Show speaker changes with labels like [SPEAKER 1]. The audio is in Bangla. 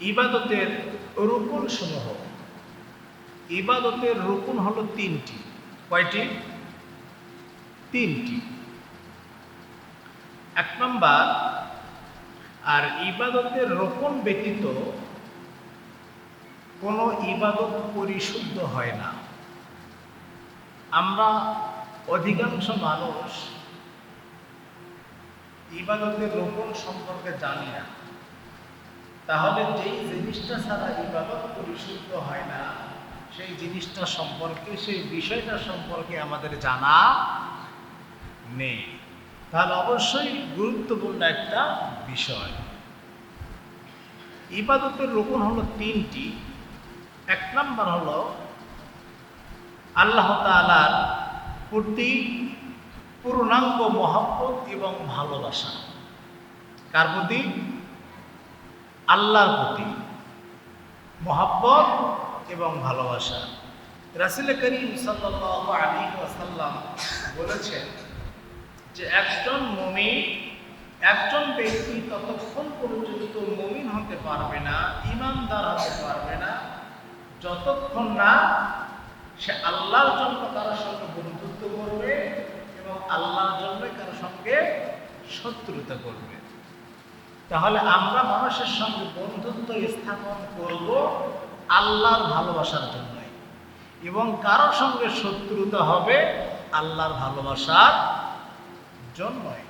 [SPEAKER 1] ইবাদতের রুকুন সমূহ ইবাদতের রুকুন হলো তিনটি। কয়টি? তিনটি। এক নম্বর, আর ইবাদতের রোপণ ব্যতীত কোনো ইবাদত পরিশুদ্ধ হয় না। আমরা অধিকাংশ মানুষ ইবাদতের রোপণ সম্পর্কে জানি না। তাহলে যেই জিনিসটা ছাড়া ইবাদত পরিশুদ্ধ হয় না, সেই জিনিসটা সম্পর্কে, সেই বিষয়টা সম্পর্কে আমাদের জানা নেই। তাহলে অবশ্যই গুরুত্বপূর্ণ একটা বিষয়। ইবাদতের রোপণ হলো তিনটি। এক নম্বর হলো আল্লাহ তালার প্রতি পূর্ণাঙ্গ মহব্বত এবং ভালোবাসা। কার প্রতি? আল্লাহর প্রতি মহাব্বত এবং ভালোবাসা। রাসুল করিম সাল্লাহ আলী ওয়াসাল্লাম বলেছেন যে একজন মমিন, একজন ব্যক্তি ততক্ষণ পর্যন্ত মমিন হতে পারবে না ইমানদার হতে পারবে না, যতক্ষণ না সে আল্লাহর জন্য কারোর সঙ্গে বন্ধুত্ব করবে এবং আল্লাহর জন্য কারোর সঙ্গে শত্রুতা করবে। তাহলে আমরা মানুষের সঙ্গে বন্ধুত্ব স্থাপন করব আল্লাহর ভালোবাসার জন্যই। এবং কারোর সঙ্গে শত্রুতা হবে আল্লাহর ভালোবাসার জন্যই।